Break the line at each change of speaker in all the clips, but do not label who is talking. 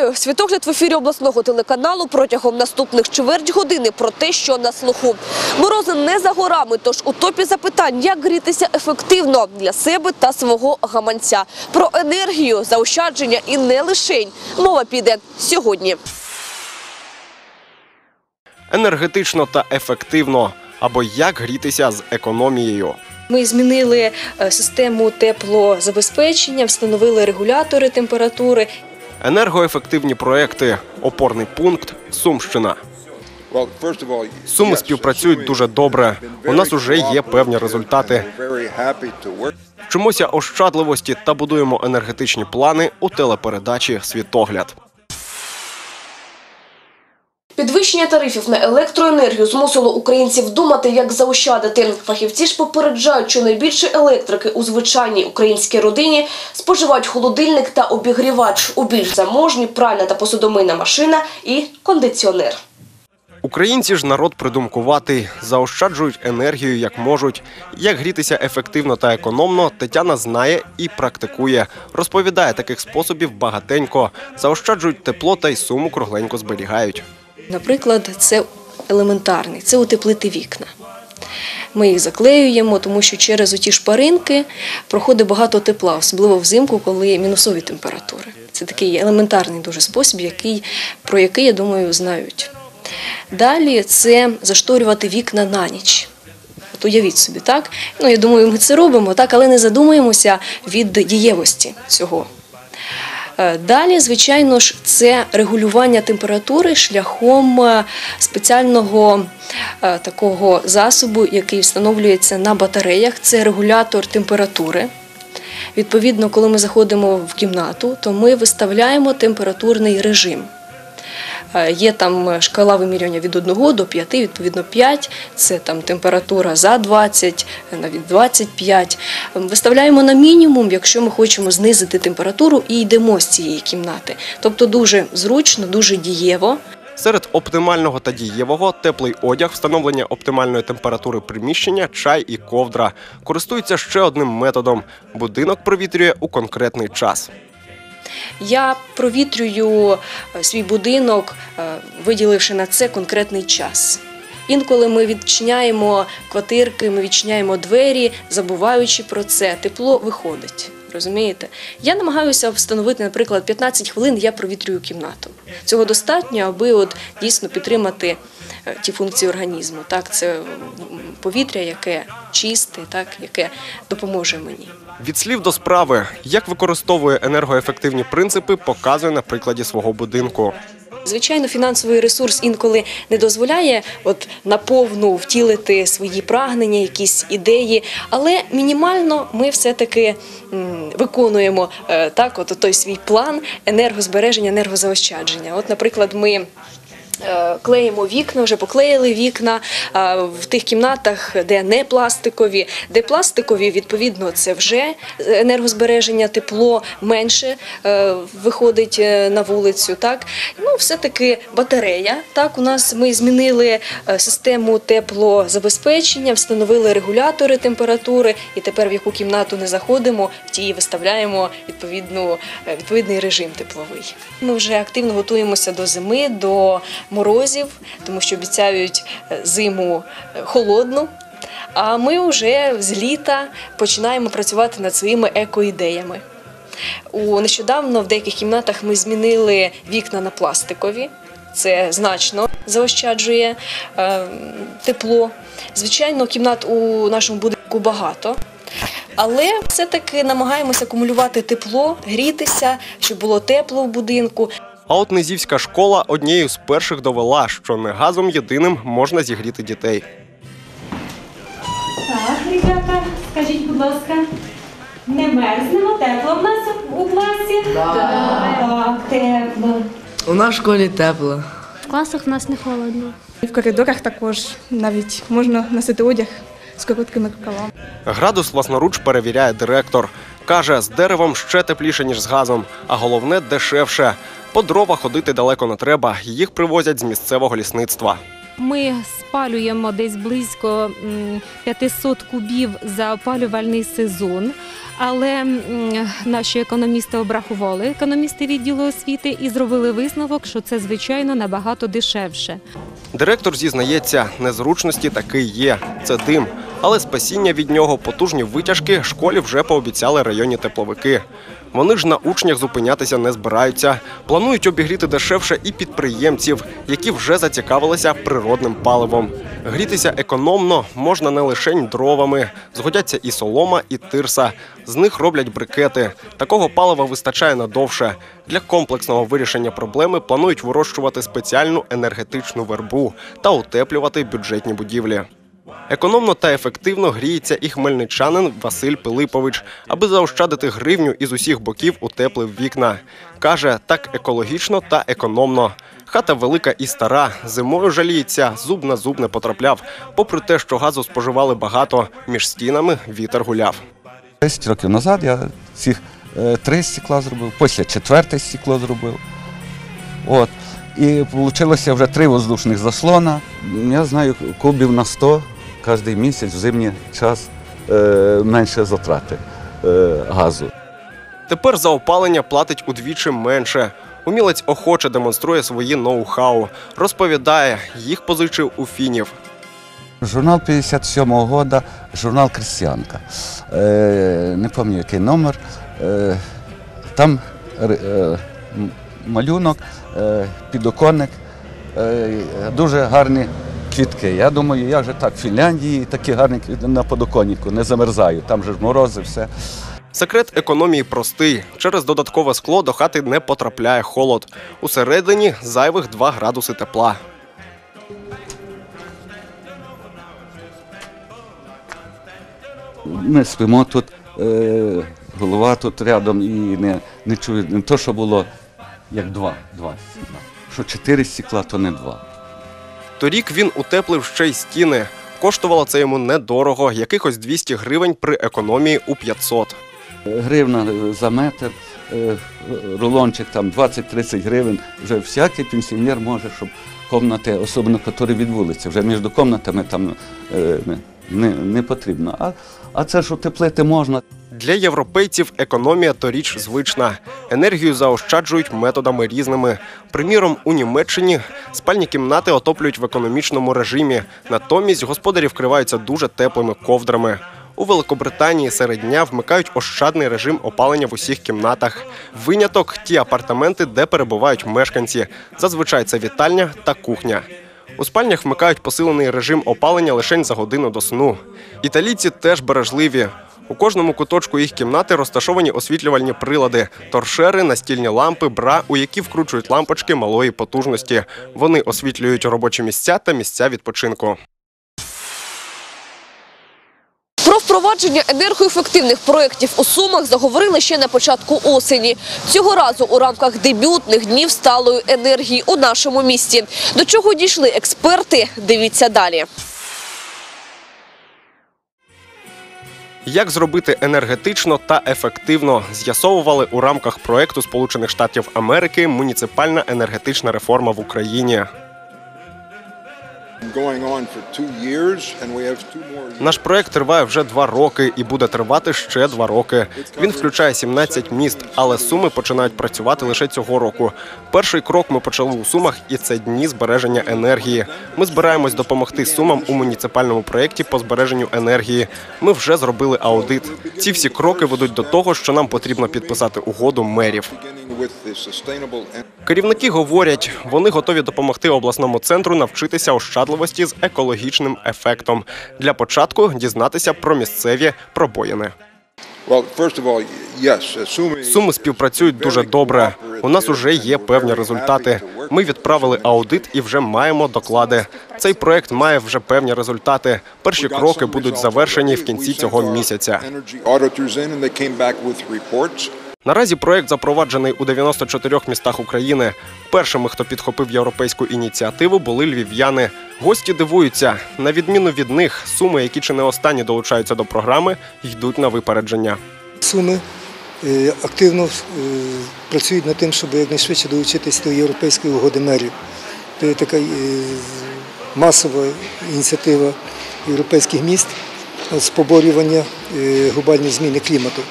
Вітаю! Світогляд в ефірі обласного телеканалу протягом наступних чверть години про те, що на слуху. Морози не за горами, тож у топі запитань, як грітися ефективно для себе та свого гаманця. Про енергію, заощадження і не лишень. Мова піде сьогодні.
енергетично та ефективно, або як грітися з економією.
Ми змінили е, систему теплозабезпечення, встановили регулятори температури.
Енергоефективні проекти, опорний пункт, Сумщина. Суми співпрацюють дуже добре. У нас уже є певні результати. Вчимося ощадливості та будуємо енергетичні плани у телепередачі Світогляд.
Підвищення тарифів на електроенергію змусило українців думати, як заощадити. Фахівці ж попереджають, що найбільше електрики у звичайній українській родині споживають холодильник та обігрівач. У більш заможні пральна та посудомийна машина і кондиціонер.
Українці ж народ придумкуватий, заощаджують енергію як можуть. Як грітися ефективно та економно, Тетяна знає і практикує. Розповідає таких способів багатенько. Заощаджують тепло та й суму кругленько зберігають.
Наприклад, це елементарний, це утеплити вікна. Ми їх заклеюємо, тому що через оті шпаринки проходить багато тепла, особливо взимку, коли мінусові температури. Це такий елементарний дуже спосіб, який, про який, я думаю, знають. Далі це зашторювати вікна на ніч. От уявіть собі, так? Ну, я думаю, ми це робимо, так, але не задумуємося від дієвості цього. Е, Далі, звичайно ж, це регулювання температури шляхом е, спеціального е, такого засобу, який встановлюється на батареях. Це регулятор температури. Відповідно, коли ми заходимо в кімнату, то ми виставляємо температурний режим. Е, Є там шкала вимірювання від 1 до 5, відповідно 5 – це там температура за 20, навіть 25. Виставляємо на мінімум, якщо ми хочемо знизити температуру і йдемо з цієї кімнати. Тобто дуже зручно, дуже дієво.
Серед оптимального та дієвого теплий одяг, встановлення оптимальної температури приміщення, чай і ковдра. Користуються ще одним методом. Будинок провітрює у конкретний час.
Я провітрюю е, свій будинок, е, виділивши на це конкретний час. Інколи ми відчиняємо квартирки, ми відчиняємо двері, забуваючи про це. Тепло виходить. Розумієте? Я намагаюся встановити, наприклад, 15 хвилин я провітрюю кімнату. Цього достатньо, аби от дійсно підтримати е, ті функції організму. Так, це повітря, яке чисте, так, яке допоможе мені.
Від слів до справи, як використовує енергоефективні принципи, показує на прикладі свого будинку.
Звичайно, фінансовий ресурс інколи не дозволяє от наповну втілити свої прагнення, якісь ідеї, але мінімально ми все-таки виконуємо е, так, от той свій план енергозбереження, енергозаощадження. От, наприклад, ми. Е, Клеїмо вікна, вже поклеїли вікна е, в тих кімнатах, де не пластикові, де пластикові, відповідно, це вже енергозбереження, тепло менше е, виходить на вулицю. Так ну все-таки батарея. Так, у нас ми змінили систему теплозабезпечення, встановили регулятори температури, і тепер в яку кімнату не заходимо, в тій виставляємо відповідну відповідний режим тепловий. Ми вже активно готуємося до зими, до морозів, тому що обіцяють е, зиму е, холодну. А ми вже з літа починаємо працювати над своїми екоідеями. У нещодавно в деяких кімнатах ми змінили вікна на пластикові. Це значно заощаджує е, тепло. Звичайно, кімнат у нашому будинку багато. Але все-таки намагаємося акумулювати тепло, грітися, щоб було тепло в будинку.
А от Низівська школа однією з перших довела, що не газом єдиним можна зігріти дітей.
Так, ребята, скажіть, будь ласка, не мерзнемо, тепло в нас у класі? Так, тепло.
У нас в школі тепло.
В класах в нас не холодно.
І в коридорах також навіть можна носити одяг з короткими рукавами.
Градус власноруч перевіряє директор. Каже, з деревом ще тепліше, ніж з газом, а головне дешевше. По дрова ходити далеко не треба, їх привозять з місцевого лісництва.
Ми спалюємо десь близько м, 500 кубів за опалювальний сезон. Але наші економісти обрахували економісти відділу освіти і зробили висновок, що це звичайно набагато дешевше.
Директор зізнається, незручності таки є. Це дим. Але спасіння від нього потужні витяжки школі вже пообіцяли районні тепловики. Вони ж на учнях зупинятися не збираються. Планують обігріти дешевше і підприємців, які вже зацікавилися природним паливом. Грітися економно можна не лише дровами. Згодяться і солома, і тирса. З них роблять брикети. Такого палива вистачає надовше. Для комплексного вирішення проблеми планують вирощувати спеціальну енергетичну вербу та утеплювати бюджетні будівлі. Економно та ефективно гріється і хмельничанин Василь Пилипович, аби заощадити гривню із усіх боків утеплив вікна. Каже, так екологічно та економно. Хата велика і стара, зимою жаліється, зуб на зуб не потрапляв. Попри те, що газу споживали багато, між стінами вітер гуляв.
10 років назад я цих е, три стекла зробив, після четверте стекло зробив. От. І вийшло вже три воздушних заслона. Я знаю, кубів на 100 кожен місяць в зимній час е, менше затрати е, газу.
Тепер за опалення платить удвічі менше. Умілець охоче демонструє свої ноу-хау. Розповідає, їх позичив у фінів.
Журнал 57-го года, журнал Крестьянка. Е, не пам'ятаю, який номер. Е, там е, малюнок, е, підоконник, е, дуже гарні квітки. Я думаю, як же так, в Фінляндії такі гарні квітки на подоконнику, не замерзають, там же ж морози, все.
Секрет економії простий. Через додаткове скло до хати не потрапляє холод. Усередині зайвих 2 градуси тепла.
Ми спимо тут, е, голова тут рядом і не, не чує, не то, що було як два, два. Що чотири стекла, то не два.
Торік він утеплив ще й стіни. Коштувало це йому недорого, якихось 200 гривень при економії у 500.
Гривна за метр, е, рулончик там 20-30 гривень. Вже всякий пенсіонер може, щоб комнати, особливо які від вулиці, вже між комнатами там е, не, не потрібно. А, а це ж утеплити можна.
Для європейців економія торіч звична. Енергію заощаджують методами різними. Приміром, у Німеччині спальні кімнати отоплюють в економічному режимі. Натомість господарі вкриваються дуже теплими ковдрами. У Великобританії серед дня вмикають ощадний режим опалення в усіх кімнатах. Виняток ті апартаменти, де перебувають мешканці. Зазвичай це вітальня та кухня. У спальнях вмикають посилений режим опалення лише за годину до сну. Італійці теж бережливі. У кожному куточку їх кімнати розташовані освітлювальні прилади, торшери, настільні лампи, бра, у які вкручують лампочки малої потужності. Вони освітлюють робочі місця та місця відпочинку.
Про впровадження енергоефективних проєктів у Сумах заговорили ще на початку осені. Цього разу у рамках дебютних днів сталої енергії у нашому місті. До чого дійшли експерти? Дивіться далі.
Як зробити енергетично та ефективно, з'ясовували у рамках проекту Сполучених Штатів Америки Муніципальна енергетична реформа в Україні. Наш проект триває вже два роки і буде тривати ще два роки. Він включає 17 міст, але суми починають працювати лише цього року. Перший крок ми почали у сумах, і це дні збереження енергії. Ми збираємось допомогти сумам у муніципальному проєкті по збереженню енергії. Ми вже зробили аудит. Ці всі кроки ведуть до того, що нам потрібно підписати угоду мерів. Керівники говорять, вони готові допомогти обласному центру навчитися ощадливості з екологічним ефектом. Для початку дізнатися про місцеві пробоїни. Суми співпрацюють дуже добре. У нас уже є певні результати. Ми відправили аудит і вже маємо доклади. Цей проект має вже певні результати. Перші кроки будуть завершені в кінці цього місяця. Наразі проект запроваджений у 94 містах України. Першими, хто підхопив європейську ініціативу, були львів'яни. Гості дивуються. На відміну від них, суми, які чи не останні долучаються до програми, йдуть на випередження.
Суми е, активно е, працюють над тим, щоб якнайшвидше долучитись до європейської угоди мерів. Це така е, масова ініціатива європейських міст з поборювання глобальної зміни клімату,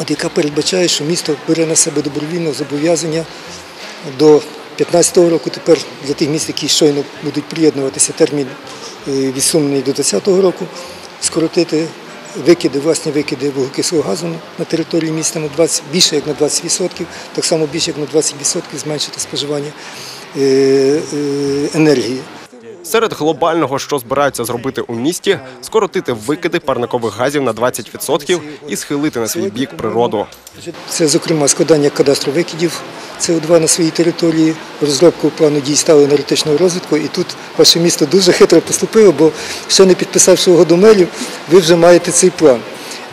от яка передбачає, що місто бере на себе добровільно зобов'язання до 2015 року, тепер для тих міст, які щойно будуть приєднуватися, термін е, відсунений до 2020 року, скоротити викиди, власні викиди вуглекислого газу на території міста на 20, більше як на 20%, так само більше як на 20% зменшити споживання е, е, енергії.
Серед глобального, що збираються зробити у місті, скоротити викиди парникових газів на 20% і схилити на свій бік природу.
Це, зокрема, складання кадастру викидів СО2 на своїй території, розробку плану дій сталого енергетичного розвитку. І тут ваше місто дуже хитро поступило, бо ще не підписавши угоду мерів, ви вже маєте цей план.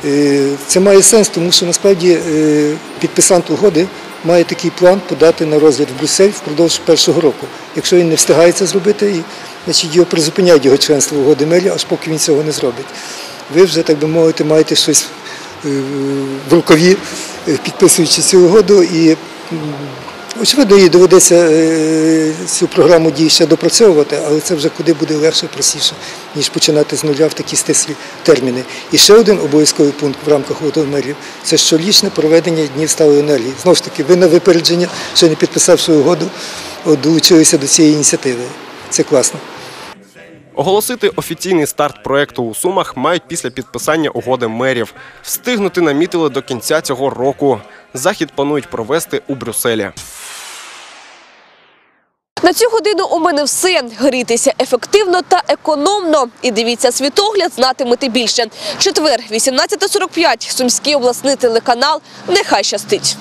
Е, Це має сенс, тому що насправді е, підписант угоди має такий план подати на розгляд в Брюссель впродовж першого року. Якщо він не встигає це зробити, значить його призупиняють його членство в угоди мерів, аж поки він цього не зробить. Ви вже, так би мовити, маєте щось е, в рукаві, е, підписуючи цю угоду. І очевидно, їй доведеться е, цю програму дій ще допрацьовувати, але це вже куди буде легше, простіше, ніж починати з нуля в такі стислі терміни. І ще один обов'язковий пункт в рамках мерів – це щорічне проведення днів сталої енергії. Знову ж таки, ви на випередження, ще не підписавши угоду, долучилися до цієї ініціативи. Це класно.
Оголосити офіційний старт проекту у Сумах мають після підписання угоди мерів. Встигнути намітили до кінця цього року. Захід планують провести у Брюсселі.
На цю годину у мене все. Грітися ефективно та економно. І дивіться світогляд, знатимете більше. Четвер, 18.45, Сумський обласний телеканал. Нехай щастить.